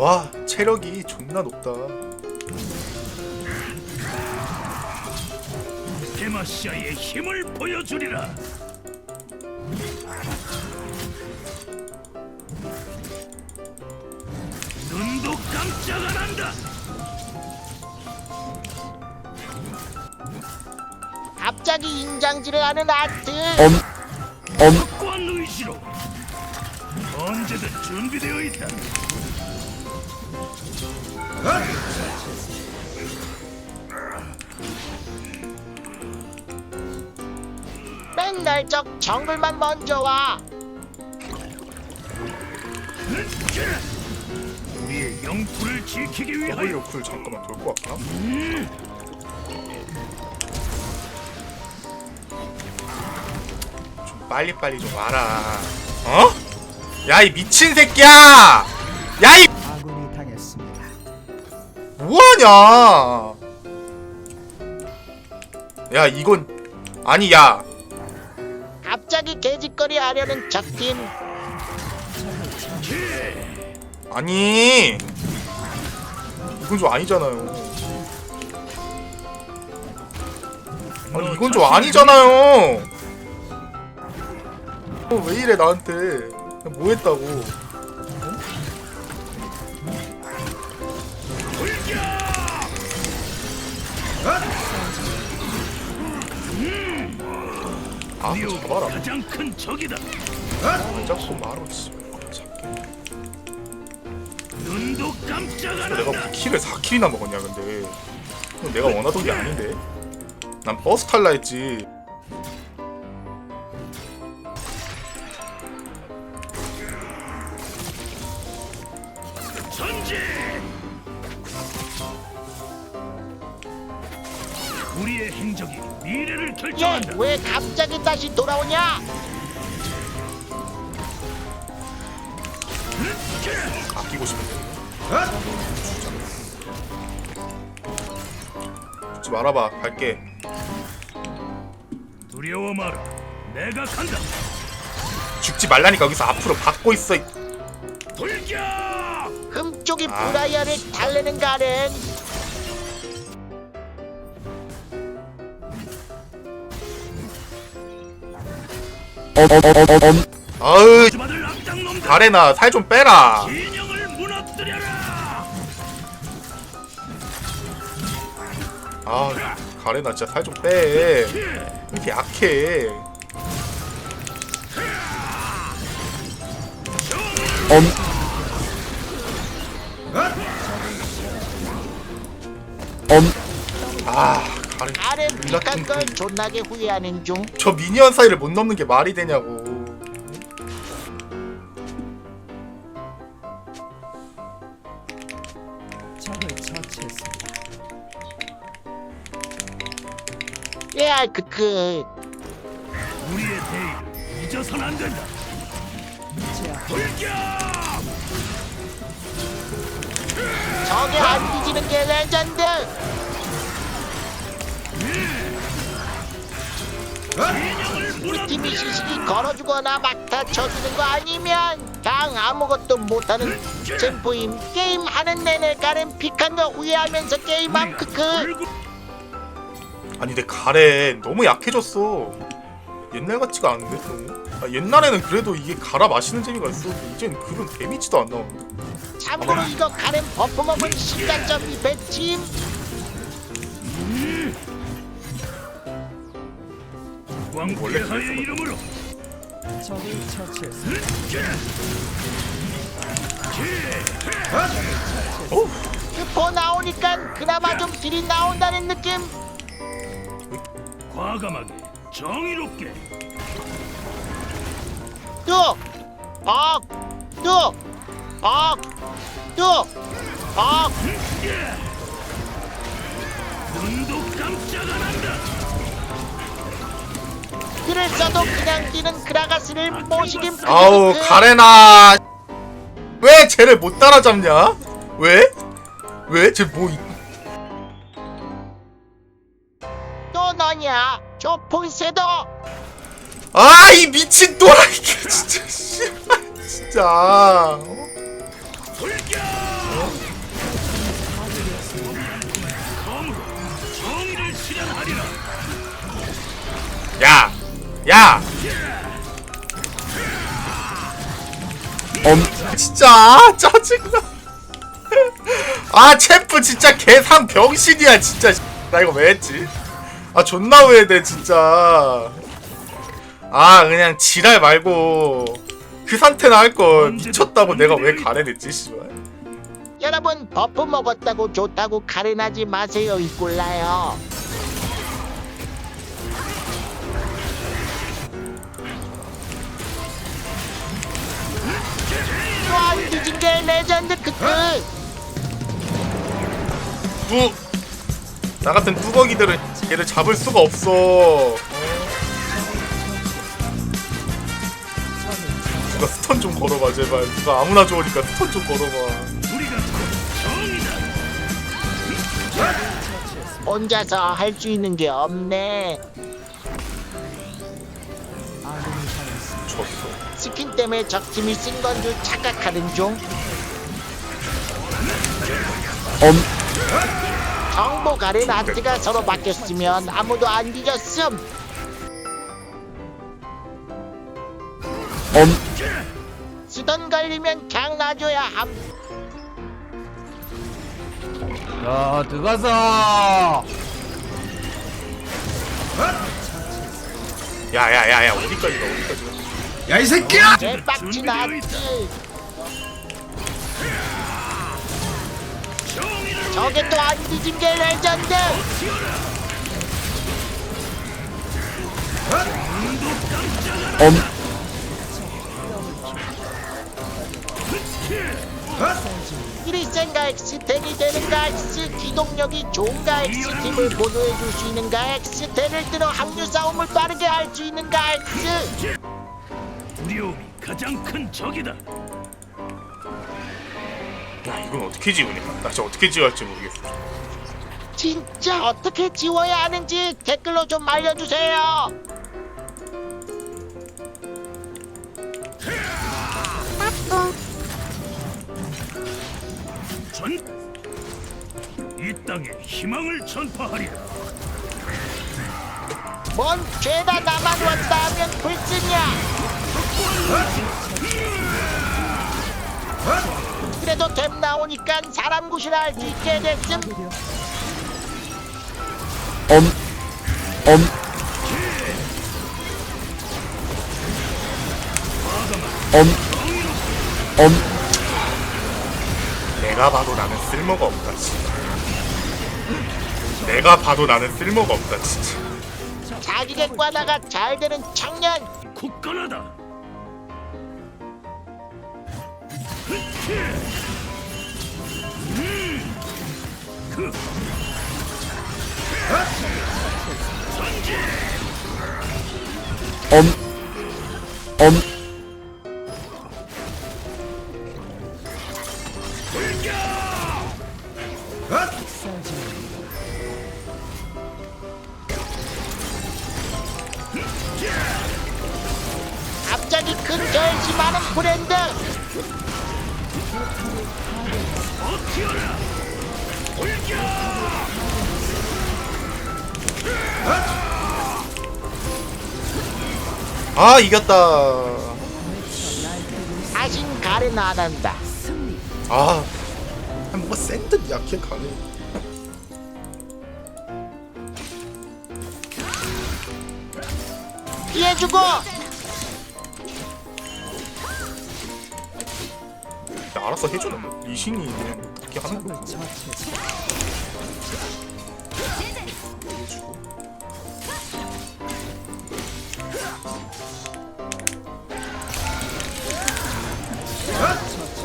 와 체력이 존나 높다 데마시아의 힘을 보여주리라. 눈도 깜짝 안 한다. 갑자기 인장질을 하는 아트 확고한 의지로 언제든 준비되어 있다. 맨날 저 정글만 먼저 와 우리의 영토를 지키기 위하여 W 쿨 잠깐만 돌고 왔나? 좀 빨리빨리 좀 와라 어? 야 이 미친 새끼야! 야이 아군이 당했습니다. 뭐하냐? 야 이건 아니 야. 갑자기 개짓거리 하려는 적팀. 아니. 이건 좀 아니잖아요. 아니 이건 좀 아니잖아요. 어, 왜 이래 나한테? 내가 뭐 했다고 아 잡아라 가장 큰 적이다. 왜 자꾸 말어 씨. 눈도 깜짝 안 내가 한다. 뭐 킬을 4킬이나 먹었냐 근데 내가 원하던 게 아닌데 난 버스 탈라 했지 행적이 미래를 결정한다. 얘왜 갑자기 다시 돌아오냐 아끼고 싶은데 죽지 말아봐 갈게 두려워 마라. 내가 간다. 죽지 말라니까 여기서 앞으로 받고 있어 이- 돌격! 흠쪽이 아. 브라이어를 달래는 가렌 아으 주마들 악당놈들 가래나 살 좀 빼라. 아 가래나 진짜 살 좀빼. 이렇게 약해. 아 가래 가렌 픽한 걸. 존나게 후회하는 중 저 미니언 사이를 못 넘는 게 말이 되냐고 적을 처치했습니다. 야 크크 우리의 대의를 잊어선 안 된다. 제압 돌격! 저게 안 뒤지는 게 레전드 우리 팀이 시식이 걸어주거나 막다 쳐주는 거 아니면 그냥 아무것도 못하는 젠포임 게임 하는 내내 가렌 픽한 거 후회하면서 게임함 크크 얼굴 아니 내 가래 너무 약해졌어. 옛날 같지가 않은데 너무 아, 옛날에는 그래도 이게 갈아 마시는 재미가 있었는데 이젠 그런 데미지도 안 나오는데 참고로 이거 가렌 버프 먹은 시간점 200팀 원래 그랬어. 이름으로 적을 처치했습니다. 슈퍼 나오니까 그나마 좀 딜이 나온다는 느낌 과감하게 정의롭게 뚝! 억! 뚝! 억! 뚝! 억! 눈도 깜짝 안 한다. 딜을 써도 그냥 뛰는 그라가스를 모시긴 아우 그- 가래나 왜 쟤를 못 따라잡냐 왜? 왜? 쟤뭐 또 너냐 조폰세도 아 이 미친 또라이 개 진짜 씨발 진짜 어? 정의를 실현하리라. 야! 야! 엄 진짜? 아, 짜증나. 아 챔프 진짜 개상 병신이야 진짜. 나 이거 왜 했지? 아 존나 후회돼 진짜. 아 그냥 지랄 말고 그 상태나 할 걸. 미쳤다고 내가 왜 가래냈지 씨발. 여러분 버프 먹었다고 좋다고 가래나지 마세요 이 꼴라요 또한 뒤진 게 레전드 크크 뚜! 나 같은 뚜벅이들은 얘를 잡을 수가 없어 누가 스턴 좀 걸어봐 제발 누가 아무나 좋으니까 스턴 좀 걸어봐. 혼자서 할 수 있는 게 없네 스킨 때문에 적팀이 쓴 건 줄 착각하는 중. 엄. 정보 가른 아트가 서로 바뀌었으면 아무도 안 뒤졌음. 엄. 수던 걸리면 그냥 놔줘야 함. 야 들어가서. 야야야야 어디까지 가 어디까지 가 야 이 새끼야! 개빡친 아트 저게 또 안 뒤진 게 레전드! 엄. 이리 센가 X텐이 되는가 X 기동력이 좋은가 X 팀을 보조해 줄 수 있는가 X 텐을 들어 확률 싸움을 빠르게 할 수 있는가 X 두려움이 가장 큰 적이다. 야 이건 어떻게 지우냐 나 진짜 어떻게 지워야 할지 모르겠어 진짜 어떻게 지워야 하는지 댓글로 좀 알려주세요 전. 이 땅에 희망을 전파하리라. 뭔 죄다 나만 왔다 하면 불쓰냐 그래도 됨 나오니까 사람 구실할 수 있게 됐음. 엄 엄. 엄 엄. 내가 봐도 나는 쓸모가 없다 진짜. 내가 봐도 나는 쓸모가 없다 진짜. 자기 객관화가 잘 되는 청년. 굳건하다. 엄 엄. 갑자기 큰 결심하는 브랜드 아 이겼다. 다신 가른 안 한다. 아 뭔가 센듯 약해 가네 피해주고 야, 알아서 해주는 거 리신이 그냥 그렇게 하는 거 적을 처치했습니다. 해주고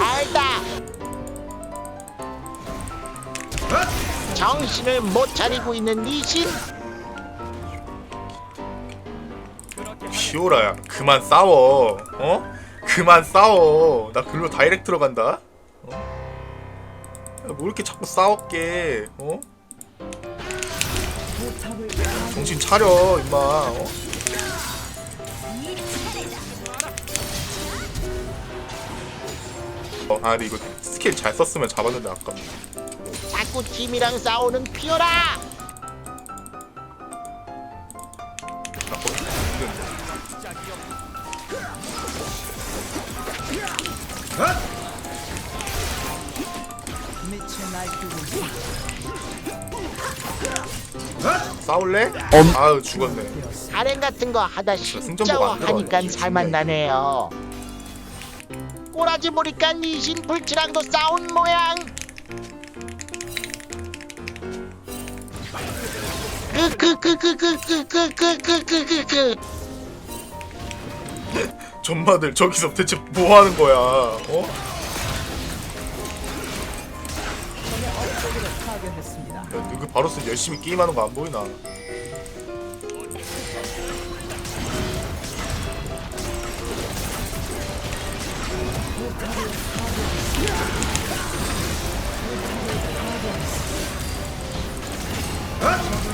알다 정신을 못 차리고 있는 니신 피오라야 그만 싸워 어? 그만 싸워 나 글로 다이렉트로 간다 어? 야, 뭐 이렇게 자꾸 싸웠게 어? 정신 차려 임마 어? 어, 아 근데 이거 스킬 잘 썼으면 잡았는데 아깝네 자꾸 팀이랑 싸우는 피오라 나거 싸울래? 엄. 아유 죽었네 가랭 같은 거 하다 승전 진짜 안 하니까 들어가네. 살만 나네요 꼬라지 보니까 니신 불치랑도 싸운 모양 그, 그, 그 그 그 그 그 그 그 그 그 그 전마들 저기서 대체 뭐 하는 거야 어? 야, 누구 바로스 열심히 게임하는 거 안 보이나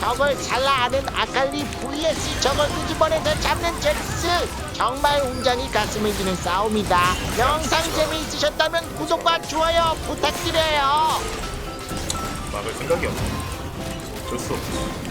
저걸 살라하는 아칼리 vs 저걸 끄집어내서 잡는 잭스. 정말 웅장히 가슴을 주는 싸움이다. 영상 재미있으셨다면 구독과 좋아요 부탁드려요. 막을 생각이 없네. 어쩔 수 소환사